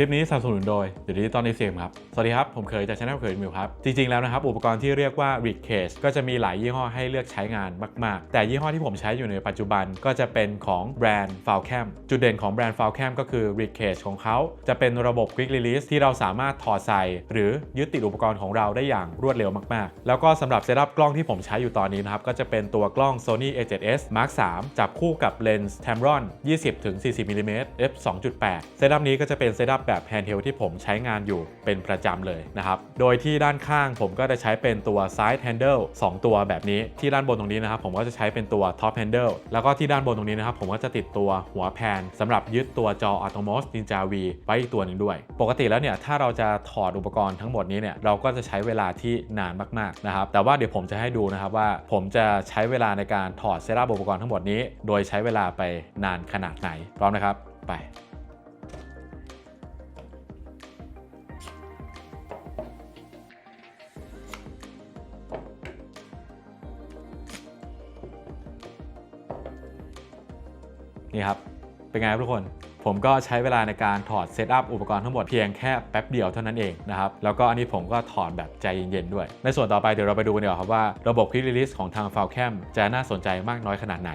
คลิปนี้สนับสนุนโดยเดี๋ยวนี้ตอนนี้เสียมครับ สวัสดีครับ ผมเคยจากช anel เคยมิวครับ จริงๆแล้วนะครับ อุปกรณ์ที่เรียกว่า Rig Case ก็จะมีหลายยี่ห้อให้เลือกใช้งานมาก ๆ แต่ยี่ห้อที่ผมใช้อยู่ในปัจจุบันก็จะเป็นของแบรนด์ f a l c a m จุดเด่นของแบรนด์ f a l c a m ก็คือ Rig Case ของเขาจะเป็นระบบ Quick Release ที่เราสามารถถอดใส่ หรือยึดติดอุปกรณ์ของเราได้อย่างรวดเร็วมาก ๆ แล้วก็สำหรับเซตอัพกล้องที่ผมใช้อยู่ตอนนี้นะครับก็จะเป็นตัวกล้อง Sony A7S Mark 3จับคู่กับเลนส์ Tamron 20-40 mm f 2.8เซตอัพนี้ก็จะเป็นเซตอัพแบบ handheld ที่ผมใช้งานอยู่เป็นประจำเลยนะครับ โดยที่ด้านข้างผมก็จะใช้เป็นตัว side handle 2 ตัวแบบนี้ที่ด้านบนตรงนี้นะครับผมก็จะใช้เป็นตัว top handle แล้วก็ที่ด้านบนตรงนี้นะครับผมก็จะติดตัวหัวแพนสำหรับยึดตัวจอ Atomos Ninja V ไว้อีกตัวหนึ่งด้วย ปกติแล้วเนี่ยถ้าเราจะถอดอุปกรณ์ทั้งหมดนี้เนี่ยเราก็จะใช้เวลาที่นานมากๆนะครับแต่ว่าเดี๋ยวผมจะให้ดูนะครับว่า ผมจะใช้เวลาในการถอดเซตอัพอุปกรณ์ทั้งหมดนี้ โดยใช้เวลาไปนานขนาดไหนพร้อมนะครับไป นี่ครับ เป็นไงครับทุกคน ผมก็ใช้เวลาในการถอดเซตอัพอุปกรณ์ทั้งหมดเพียงแค่แป๊บเดียวเท่านั้นเองนะครับ แล้วก็อันนี้ผมก็ถอดแบบใจเย็นๆด้วย ในส่วนต่อไปเดี๋ยวเราไปดูกันดีกว่าครับว่าระบบคลิปลิสต์ของทาง f a l c a m จะน่าสนใจมากน้อยขนาดไหน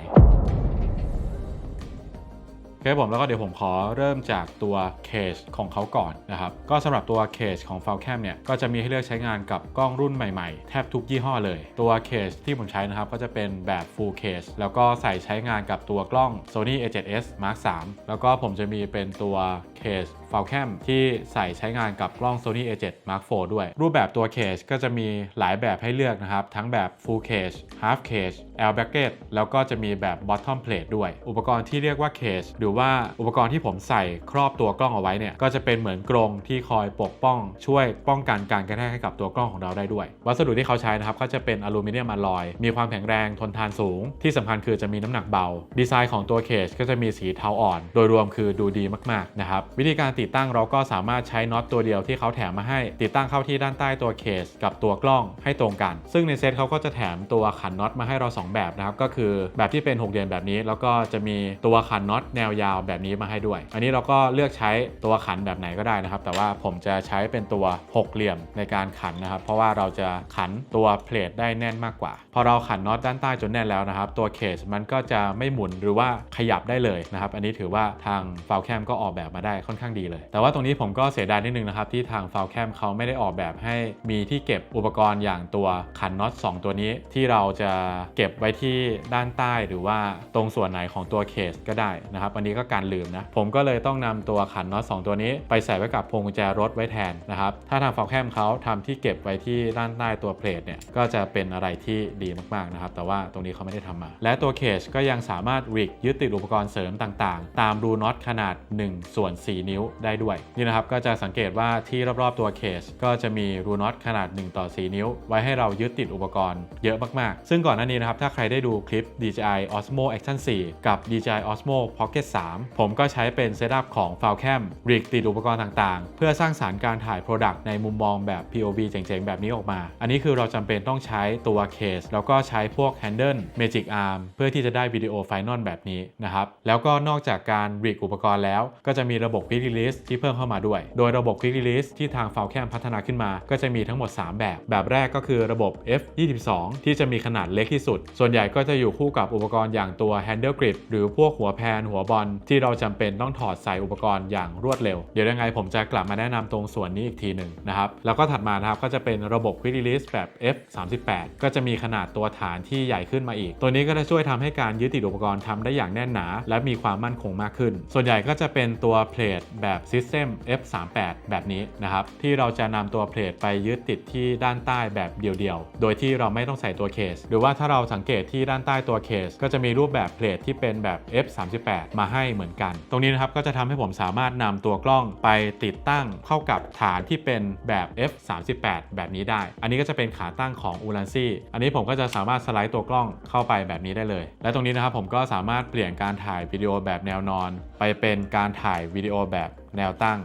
โอเคผมแล้วก็เดี๋ยวผมขอเริ่มจากตัวเคสของเขาก่อนนะครับ ก็สำหรับตัวเคสของ f a l c a m เนี่ยก็จะมีให้เลือกใช้งานกับกล้องรุ่นใหม่ๆ แทบทุกยี่ห้อเลย ตัวเคสที่ผมใช้นะครับ ก็จะเป็นแบบ full case แล้วก็ใส่ใช้งานกับตัวกล้อง Sony A7S Mark 3แล้วก็ผมจะมีเป็นตัวเคส f a l c a m ที่ใส่ใช้งานกับกล้อง Sony A7 Mark 4ด้วย รูปแบบตัวเคสก็จะมีหลายแบบให้เลือกนะครับ ทั้งแบบ full case half case L bracket แล้วก็จะมีแบบ bottom plate ด้วย อุปกรณ์ที่เรียกว่า case หรือว่าอุปกรณ์ที่ผมใส่ครอบตัวกล้องเอาไว้เนี่ยก็จะเป็นเหมือนกรงที่คอยปกป้อง ช่วยป้องกันการกระแทกให้กับตัวกล้องของเราได้ด้วย วัสดุที่เขาใช้นะครับก็จะเป็นอลูมิเนียมอลลอยมีความแข็งแรงทนทานสูง ที่สำคัญคือจะมีน้ำหนักเบา ดีไซน์ของตัวเคสก็จะมีสีเทาอ่อน โดยรวมคือดูดีมากๆนะครับวิธีการติดตั้งเราก็สามารถใช้น็อตตัวเดียวที่เขาแถมมาให้ ติดตั้งเข้าที่ด้านใต้ตัวเคส กับตัวกล้องให้ตรงกัน ซึ่งในเซตเขาก็จะแถมตัวขันน็อตมาให้เรา 2 แบบนะครับก็คือแบบที่เป็น6เหลี่ยมแบบนี้ แล้วก็จะมีตัวขันน็อตแนวยาวแบบนี้มาให้ด้วย อันนี้เราก็เลือกใช้ตัวขันแบบไหนก็ได้นะครับ แต่ว่าผมจะใช้เป็นตัว6เหลี่ยมในการขันนะครับ เพราะว่าเราจะขันตัวเพลทได้แน่นมากกว่า พอเราขันน็อตด้านใต้จนแน่นแล้วนะครับ ตัวเคสมันก็จะไม่หมุนหรือว่าขยับได้เลยนะครับ อันนี้ถือว่าทางฟาวแคมก็ออกแบบมาได้ค่อนข้างดีเลย แต่ว่าตรงนี้ผมก็เสียดายนิดนึงนะครับที่ทางฟาวแคมเขาไม่ได้ออกแบบให้มีที่เก็บอุปกรณ์อย่างตัวขันน็อต2 ตัวนี้ที่เราจะเก็บไว้ที่ด้านใต้หรือว่าตรงส่วนไหนของตัวเคสก็ได้นะครับอันนี้ก็การลืมนะ ผมก็เลยต้องนำตัวขันน็อต2ตัวนี้ ไปใส่ไว้กับพวงกุญแจรถไว้แทนนะครับ ถ้าทางฟาวแคมเขาทำที่เก็บไว้ที่ด้านใต้ตัวเพลทเนี่ย ก็จะเป็นอะไรที่ดีมากๆนะครับ แต่ว่าตรงนี้เขาไม่ได้ทำมา และตัวเคสก็ยังสามารถริกยึดติดอุปกรณ์เสริมต่างๆ ตามรูน็อตขนาด1ส่วน4 นิ้วได้ด้วย นี่นะครับ ก็จะสังเกตว่าที่รอบๆตัวเคสก็จะมีรูน็อตขนาด1ต่อ4นิ้ว ไว้ให้เรายึดติดอุปกรณ์เยอะมากๆ ซึ่งก่อนหน้านี้นะครับ ถ้าใครได้ดูคลิป DJI Osmo Action 4 กับ DJI Osmo Pocket 3ผมก็ใช้เป็นเซตอัพของ Falcam ริกติดอุปกรณ์ต่างๆ เพื่อสร้างสารรค์การถ่าย Product ในมุมมองแบบ POV เจ๋งๆ แบบนี้ออกมา อันนี้คือเราจำเป็นต้องใช้ตัวเคส แล้วก็ใช้พวก Handle Magic Arm เพื่อที่จะได้วิดีโอไฟนอลแบบนี้นะครับ แล้วก็นอกจากการริกอุปกรณ์แล้ว ก็จะมีระบบ Quick Release ที่เพิ่มเข้ามาด้วย โดยระบบ Quick Release ที่ทาง Falcam พัฒนาขึ้นมา ก็จะมีทั้งหมด 3 แบบ แบบแรกก็คือระบบ F22 ที่จะมีขนาดเล็กที่สุด ส่วนใหญ่ก็จะอยู่คู่กับอุปกรณ์อย่างตัว Handle Grip หรือพวกหัวแพนหัวบอลที่เราจำเป็นต้องถอดใส่อุปกรณ์อย่างรวดเร็ว เดี๋ยวยังไงผมจะกลับมาแนะนำตรงส่วนนี้อีกทีหนึ่งนะครับ แล้วก็ถัดมานะครับก็จะเป็นระบบ Quick Release แบบ F38 ก็จะมีขนาดตัวฐานที่ใหญ่ขึ้นมาอีก ตัวนี้ก็จะช่วยทำให้การยึดติดอุปกรณ์ทำได้อย่างแน่นหนา และมีความมั่นคงมากขึ้น ส่วนใหญ่ก็จะเป็นตัวเพลทแบบ System F38 แบบนี้นะครับที่เราจะนำตัวเพลทไปยึดติดที่ด้านใต้แบบเดียวๆ โดยที่เราไม่ต้องใส่ตัวเคส หรือว่าถ้าเราสังเกตที่ด้านใต้ตัวเคส ก็จะมีรูปแบบเพลทที่เป็นแบบ F38 มาให้เหมือนกัน ตรงนี้นะครับก็จะทำให้ผมสามารถนำตัวกล้องไปติดตั้งเข้ากับฐานที่เป็นแบบ F38 แบบนี้ได้ อันนี้ก็จะเป็นขาตั้งของ u l a n c y อันนี้ผมก็จะสามารถสไลด์ตัวกล้องเข้าไปแบบนี้ได้เลย และตรงนี้นะครับผมก็สามารถเปลี่ยนการถ่ายวิดีโอแบบแนวนอน ไปเป็นการถ่ายวิดีโอแบบแนวตั้ง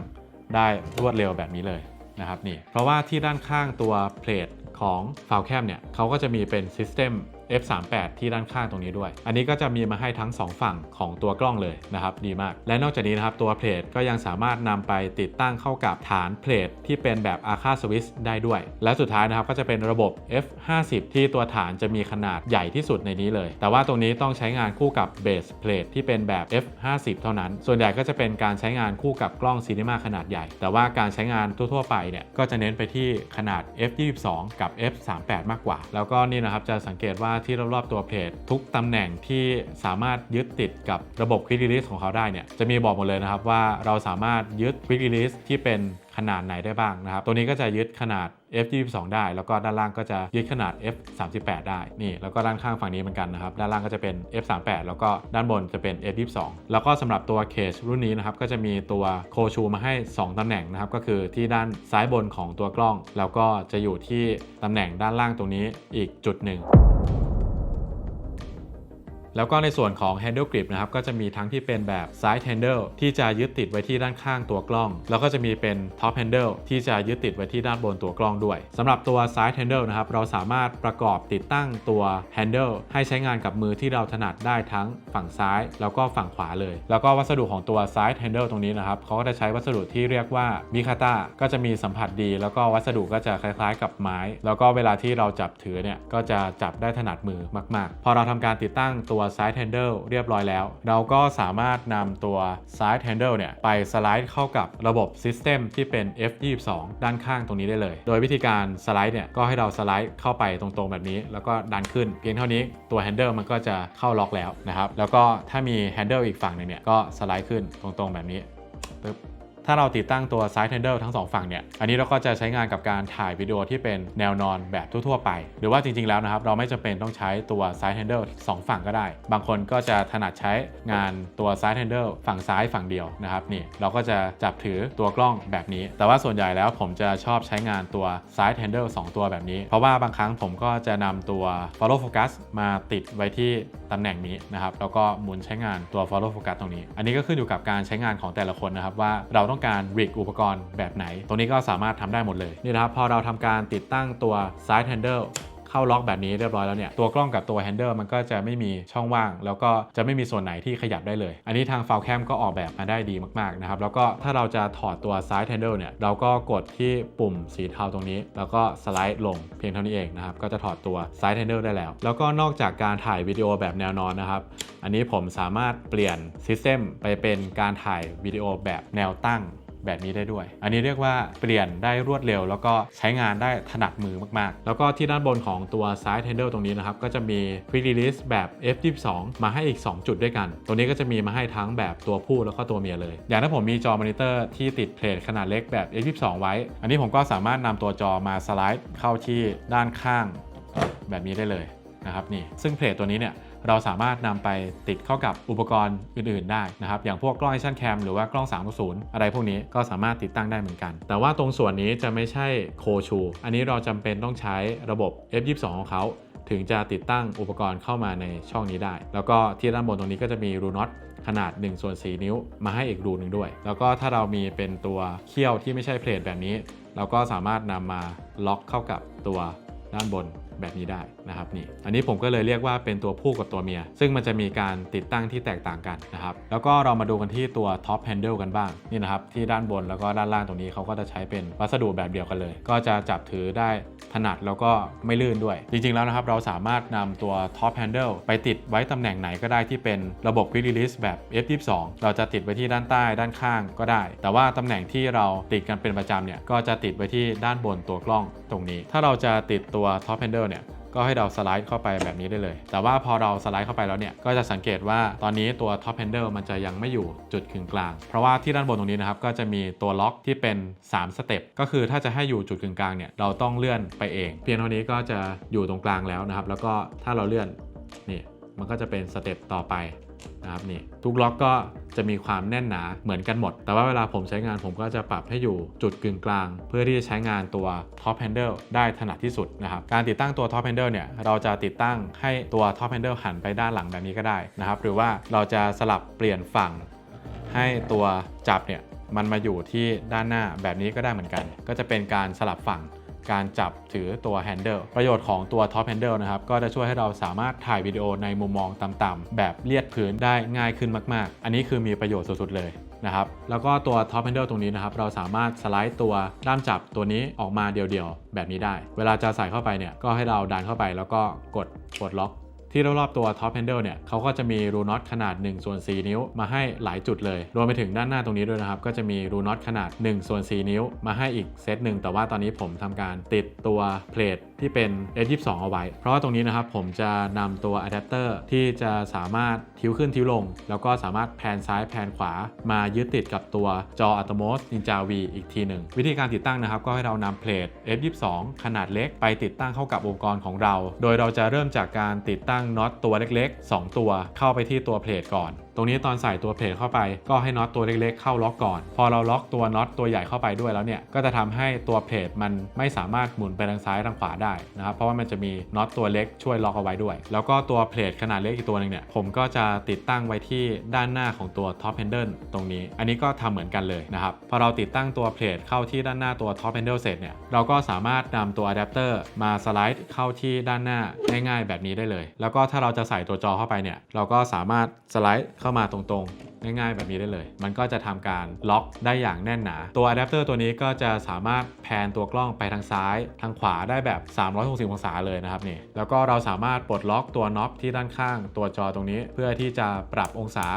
ได้รวดเร็วแบบนี้เลยนะครับนี่ เพราะว่าที่ด้านข้างตัวเพลทของ f a l c a m เนี่ยเขาก็จะมีเป็น System f38 ที่ด้านข้างตรงนี้ด้วย อันนี้ก็จะมีมาให้ทั้ง 2 ฝั่งของตัวกล้องเลยนะครับ ดีมาก และนอกจากนี้นะครับ ตัวเพลทก็ยังสามารถนำไปติดตั้งเข้ากับฐานเพลทที่เป็นแบบ Arca Swiss ได้ด้วย และสุดท้ายนะครับก็จะเป็นระบบ f50 ที่ตัวฐานจะมีขนาดใหญ่ที่สุดในนี้เลย แต่ว่าตรงนี้ต้องใช้งานคู่กับเบสเพลทที่เป็นแบบ f50 เท่านั้น ส่วนใหญ่ก็จะเป็นการใช้งานคู่กับกล้องซีนีมาขนาดใหญ่ แต่ว่าการใช้งานทั่วๆไปเนี่ยก็จะเน้นไปที่ขนาด f22 กับ f38 มากกว่า แล้วก็นี่นะครับจะสังเกตว่าที่รอบๆตัวเพลททุกตำแหน่งที่สามารถยึดติดกับระบบ Quick Release ของเขาได้เนี่ยจะมีบอกหมดเลยนะครับว่าเราสามารถยึด Quick Release ที่เป็นขนาดไหนได้บ้างนะครับ ตัวนี้ก็จะยึดขนาด f22 ได้ แล้วก็ด้านล่างก็จะยึดขนาด f38 ได้ นี่ แล้วก็ด้านข้างฝั่งนี้เหมือนกันนะครับ ด้านล่างก็จะเป็น f38 แล้วก็ด้านบนจะเป็น f22 แล้วก็สำหรับตัวเคสรุ่นนี้นะครับ ก็จะมีตัวโคชูมาให้ 2ตำแหน่งนะครับ ก็คือที่ด้านซ้ายบนของตัวกล้อง แล้วก็จะอยู่ที่ตำแหน่งด้านล่างตรงนี้อีกจุดหนึ่ง แล้วก็ในส่วนของ handle grip นะครับก็จะมีทั้งที่เป็นแบบ side handle ที่จะยึดติดไว้ที่ด้านข้างตัวกล้อง แล้วก็จะมีเป็น top handle ที่จะยึดติดไว้ที่ด้านบนตัวกล้องด้วยสำหรับตัว side handle นะครับเราสามารถประกอบติดตั้งตัว handle ให้ใช้งานกับมือที่เราถนัดได้ทั้งฝั่งซ้าย แล้วก็ฝั่งขวาเลย แล้วก็วัสดุของตัว side handle ตรงนี้นะครับเขาก็จะใช้วัสดุที่เรียกว่า mikata ก็จะมีสัมผัสดี แล้วก็วัสดุก็จะคล้ายๆ กับไม้ แล้วก็เวลาที่เราจับถือเนี่ยก็จะจับได้ถนัดมือมาก ๆ พอเราทำการติดตั้งตัว side handle เรียบร้อยแล้ว เราก็สามารถนำตัว side handle เนี่ยไปสไลด์เข้ากับระบบ system ที่เป็น F22 ด้านข้างตรงนี้ได้เลย โดยวิธีการสไลด์เนี่ยก็ให้เราสไลด์เข้าไปตรงๆแบบนี้ แล้วก็ดันขึ้น เพียงเท่านี้ตัว handle มันก็จะเข้าล็อกแล้วนะครับ แล้วก็ถ้ามี handle อีกฝั่งหนึงเนี่ยก็สไลด์ขึ้นตรงๆแบบนี้ปึ๊บ ถ้าเราติดตั้งตัว side handle ทั้ง 2 ฝั่งเนี่ย อันนี้เราก็จะใช้งานกับการถ่ายวิดีโอที่เป็นแนวนอนแบบทั่วๆไป หรือว่าจริงๆแล้วนะครับ เราไม่จำเป็นต้องใช้ตัว side handle 2 ฝั่งก็ได้ บางคนก็จะถนัดใช้งานตัว side handle ฝั่งซ้ายฝั่งเดียวนะครับนี่เราก็จะจับถือตัวกล้องแบบนี้ แต่ว่าส่วนใหญ่แล้วผมจะชอบใช้งานตัว side handle 2 ตัวแบบนี้ เพราะว่าบางครั้งผมก็จะนำตัว follow focus มาติดไว้ที่ตำแหน่งนี้นะครับแล้วก็หมุนใช้งานตัว follow focus ตรงนี้ อันนี้ก็ขึ้นอยู่กับการใช้งานของแต่ละคนนะครับว่าเราต้องการริกอุปกรณ์แบบไหน ตรงนี้ก็สามารถทำได้หมดเลยนี่นะครับพอเราทำการติดตั้งตัว side handle เข้าล็อกแบบนี้เรียบร้อยแล้วเนี่ยตัวกล้องกับตัว handle มันก็จะไม่มีช่องว่าง แล้วก็จะไม่มีส่วนไหนที่ขยับได้เลย อันนี้ทาง f i l c a m ก็ออกแบบมาได้ดีมากๆนะครับแล้วก็ถ้าเราจะถอดตัว side handle เนี่ยเราก็กดที่ปุ่มสีเทาตรงนี้ แล้วก็สไลด์ลงเพียงเท่านี้เองนะครับก็จะถอดตัว side handle ได้แล้ว แล้วก็นอกจากการถ่ายวิดีโอแบบแนวนอนนะครับอันนี้ผมสามารถเปลี่ยน system ไปเป็นการถ่ายวิดีโอแบบแนวตั้ง แบบนี้ได้ด้วย อันนี้เรียกว่าเปลี่ยนได้รวดเร็ว แล้วก็ใช้งานได้ถนัดมือมากๆ แล้วก็ที่ด้านบนของตัว side handle ตรงนี้นะครับ ก็จะมี quick release แบบ f22 มาให้อีก 2 จุดด้วยกัน ตรงนี้ก็จะมีมาให้ทั้งแบบตัวผู้แล้วก็ตัวเมียเลย อย่างถ้าผมมีจอมอนิเตอร์ที่ติดเพลทขนาดเล็กแบบ f22 ไว้ อันนี้ผมก็สามารถนำตัวจอมาสไลด์เข้าที่ด้านข้างแบบนี้ได้เลยนะครับนี่ซึ่งเพลทตัวนี้เนี่ย เราสามารถนำไปติดเข้ากับอุปกรณ์อื่นๆได้นะครับอย่างพวกกล้อง Action Cam หรือว่ากล้อง 360 อะไรพวกนี้ก็สามารถติดตั้งได้เหมือนกัน แต่ว่าตรงส่วนนี้จะไม่ใช่โคชู อันนี้เราจำเป็นต้องใช้ระบบ F22 ของเขาถึงจะติดตั้งอุปกรณ์เข้ามาในช่องนี้ได้ แล้วก็ที่ด้านบนตรงนี้ก็จะมีรูน็อตขนาด1ส่วน4นิ้วมาให้อีกรูหนึ่งด้วย แล้วก็ถ้าเรามีเป็นตัวเขี้ยวที่ไม่ใช่เพลทแบบนี้ เราก็สามารถนำมาล็อกเข้ากับตัวด้านบน แบบนี้ได้นะครับนี่อันนี้ผมก็เลยเรียกว่าเป็นตัวผู้กับตัวเมีย ซึ่งมันจะมีการติดตั้งที่แตกต่างกันนะครับแล้วก็เรามาดูกันที่ตัว top handle กันบ้างนี่นะครับที่ด้านบนแล้วก็ด้านล่างตรงนี้เขาก็จะใช้เป็นวัสดุแบบเดียวกันเลย ก็จะจับถือได้ถนัดแล้วก็ไม่ลื่นด้วย จริงๆแล้วนะครับเราสามารถนำตัว top handle ไปติดไว้ตำแหน่งไหนก็ได้ที่เป็นระบบ quick release แบบ f22 เราจะติดไว้ที่ด้านใต้ด้านข้างก็ได้ แต่ว่าตำแหน่งที่เราติดกันเป็นประจำเนี่ยก็จะติดไว้ที่ด้านบนตัวกล้องตรงนี้ ถ้าเราจะติดตัว top handle เนี่ยก็ให้เราสไลด์เข้าไปแบบนี้ได้เลย แต่ว่าพอเราสไลด์เข้าไปแล้วเนี่ย ก็จะสังเกตว่าตอนนี้ตัว top handle มันจะยังไม่อยู่จุดกึ่งกลาง เพราะว่าที่ด้านบนตรงนี้นะครับ ก็จะมีตัวล็อกที่เป็น 3 สเต็ป ก็คือถ้าจะให้อยู่จุดกึ่งกลางเนี่ย เราต้องเลื่อนไปเอง เพียงเท่านี้ก็จะอยู่ตรงกลางแล้วนะครับ แล้วก็ถ้าเราเลื่อนนี่ มันก็จะเป็นสเต็ปต่อไปนะครับนี่ ทุกล็อกก็ จะมีความแน่นหนาเหมือนกันหมด แต่ว่าเวลาผมใช้งานผมก็จะปรับให้อยู่จุดกึ่งกลาง เพื่อที่จะใช้งานตัว top handle ได้ถนัดที่สุดนะครับ การติดตั้งตัว top handle เนี่ย เราจะติดตั้งให้ตัว top handle หันไปด้านหลังแบบนี้ก็ได้นะครับ หรือว่าเราจะสลับเปลี่ยนฝั่ง ให้ตัวจับเนี่ยมันมาอยู่ที่ด้านหน้าแบบนี้ก็ได้เหมือนกัน ก็จะเป็นการสลับฝั่ง การจับถือตัว handle ประโยชน์ของตัว top handle นะครับก็จะช่วยให้เราสามารถถ่ายวิดีโอในมุมมองต่ำๆแบบเลียดพื้นได้ง่ายขึ้นมาก ๆ อันนี้คือมีประโยชน์สุดๆเลยนะครับแล้วก็ตัว top handle ตรงนี้นะครับเราสามารถสไลด์ตัวด้ามจับตัวนี้ออกมาเดี่ยวๆ แบบนี้ได้ เวลาจะใส่เข้าไปเนี่ยก็ให้เราดันเข้าไปแล้วก็กดกดล็อก ที่รอบๆตัว top handle เนี่ยเขาก็จะมีรูน็อตขนาด1ส่วน4นิ้วมาให้หลายจุดเลย รวมไปถึงด้านหน้าตรงนี้ด้วยนะครับ ก็จะมีรูน็อตขนาด1ส่วน4นิ้วมาให้อีกเซตหนึ่งแต่ว่าตอนนี้ผมทำการติดตัวเพลทที่เป็น S22 เอาไว้ เพราะว่าตรงนี้นะครับผมจะนำตัวอะแดปเตอร์ที่จะสามารถทิ้วขึ้นทิ้วลง แล้วก็สามารถแพนซ้ายแพนขวา มายึดติดกับตัวจอ Atomos Ninja V อีกทีหนึ่งวิธีการติดตั้งนะครับ ก็ให้เรานำเพลท F22 ขนาดเล็กไปติดตั้งเข้ากับอุปกรณ์ของเรา โดยเราจะเริ่มจากการติดตั้งน็อตตัวเล็กๆ 2 ตัวเข้าไปที่ตัวเพลทก่อน รงนี้ตอนใส่ตัวเพลทเข้าไป ก็ให้น็อตตัวเล็กๆเข้าล็อกก่อน พอเราล็อกตัวน็อตตัวใหญ่เข้าไปด้วยแล้วเนี่ยก็จะทำให้ตัวเพลทมันไม่สามารถหมุนไปทางซ้ายทางขวาได้นะครับเพราะว่ามันจะมีน็อตตัวเล็กช่วยล็อกเอาไว้ด้วย แล้วก็ตัวเพลทขนาดเล็กอีกตัวหนึงเนี่ยผมก็จะติดตั้งไว้ที่ด้านหน้าของตัว top handle ตรงนี้ อันนี้ก็ทำเหมือนกันเลยนะครับพอเราติดตั้งตัวเพลทเข้าที่ด้านหน้าตัว top handle เสร็จเนี่ยเราก็สามารถนำตัวอะแดปเตอร์มาสไลด์เข้าที่ด้านหน้าง่ายๆแบบนี้ได้เลย แล้วก็ถ้าเราจะใส่ตัวจอเข้าไปเนี่ยเราก็สามารถสไลด์เข้ามาตรงๆ ง่ายๆ แบบนี้ได้เลย มันก็จะทำการล็อกได้อย่างแน่นหนา ตัวอะแดปเตอร์ตัวนี้ก็จะสามารถแพนตัวกล้องไปทางซ้าย ทางขวาได้แบบ 360 องศาเลยนะครับนี่ แล้วก็เราสามารถปลดล็อกตัวน็อปที่ด้านข้างตัวจอตรงนี้ เพื่อที่จะปรับองศา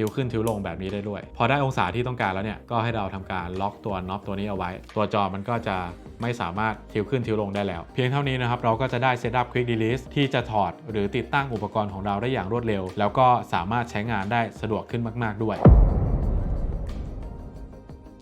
ทิวขึ้นทิวลงแบบนี้ได้ด้วย พอได้องศาที่ต้องการแล้วเนี่ยก็ให้เราทำการล็อกตัวน็อปตัวนี้เอาไว้ ตัวจอมันก็จะไม่สามารถทิวขึ้นทิวลงได้แล้ว เพียงเท่านี้นะครับเราก็จะได้เซตอัพ Quick Release ที่จะถอดหรือติดตั้งอุปกรณ์ของเราได้อย่างรวดเร็ว แล้วก็สามารถใช้งานได้สะดวกขึ้นมาก ๆ ด้วย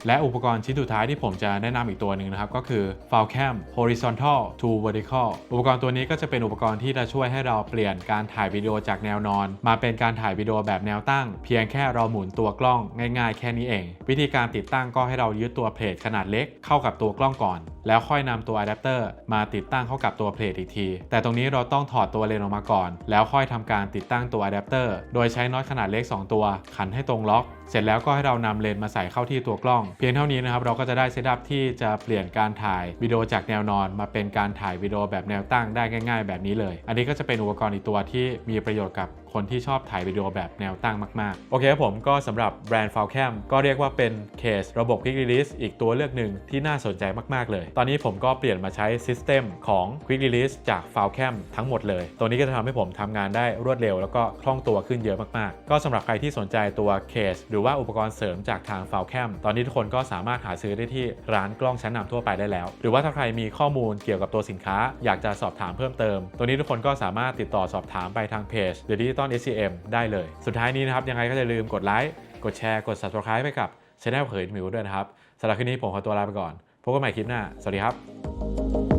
และอุปกรณ์ชิ้นสุดท้ายที่ผมจะแนะนำอีกตัวหนึ่งนะครับ ก็คือ Falcam Horizontal to Vertical อุปกรณ์ตัวนี้ก็จะเป็นอุปกรณ์ที่จะช่วยให้เราเปลี่ยนการถ่ายวิดีโอจากแนวนอน มาเป็นการถ่ายวิดีโอแบบแนวตั้ง เพียงแค่เราหมุนตัวกล้องง่าย ๆ แค่นี้เอง วิธีการติดตั้งก็ให้เรายึดตัวเพลทขนาดเล็กเข้ากับตัวกล้องก่อน แล้วค่อยนำตัวอะแดปเตอร์มาติดตั้งเข้ากับตัวเพลทอีกที แต่ตรงนี้เราต้องถอดตัวเลนออกมาก่อน แล้วค่อยทำการติดตั้งตัวอะแดปเตอร์โดยใช้น็อตขนาดเล็ก 2 ตัว ขันให้ตรงล็อก เสร็จแล้วก็ให้เรานำเลนมาใส่เข้าที่ตัวกล้อง เพียงเท่านี้นะครับเราก็จะได้เซตอัพที่จะเปลี่ยนการถ่ายวิดีโอจากแนวนอน มาเป็นการถ่ายวิดีโอแบบแนวตั้งได้ง่าย ๆ แบบนี้เลย อันนี้ก็จะเป็นอุปกรณ์อีกตัวที่มีประโยชน์กับคนที่ชอบถ่ายวิดีโอแบบแนวตั้งมากๆ โอเคครับผมก็สำหรับแบรนด์ f a l c a m ก็เรียกว่าเป็นเคสระบบ Quick Release อีกตัวเลือกหนึ่งที่น่าสนใจมากๆเลย ตอนนี้ผมก็เปลี่ยนมาใช้ System ของ Quick Release จาก f a l c a m ทั้งหมดเลย ตัวนี้ก็จะทำให้ผมทำงานได้รวดเร็ว แล้วก็คล่องตัวขึ้นเยอะมากๆ ก็สำหรับใครที่สนใจตัวเคสหรือว่าอุปกรณ์เสริมจากทาง f a l c a m ตอนนี้ทุกคนก็สามารถหาซื้อได้ที่ร้านกล้องชั้นนำทั่วไปได้แล้ว หรือว่าถ้าใครมีข้อมูลเกี่ยวกับตัวสินค้า อยากจะสอบถามเพิ่มเติม ตัวนี้ทุกคนก็สามารถติดต่อสอบถามไปทางเพจ The Digital SCM ได้เลย สุดท้ายนี้นะครับยังไงก็อย่าลืมกดไลค์กดแชร์กด subscribe ไปกับช anel เผยมิวด้วยนะครับสำหรับคลิปนี้ผมขอตัวลาไปก่อนพบกันใหม่คลิปหน้า สวัสดีครับ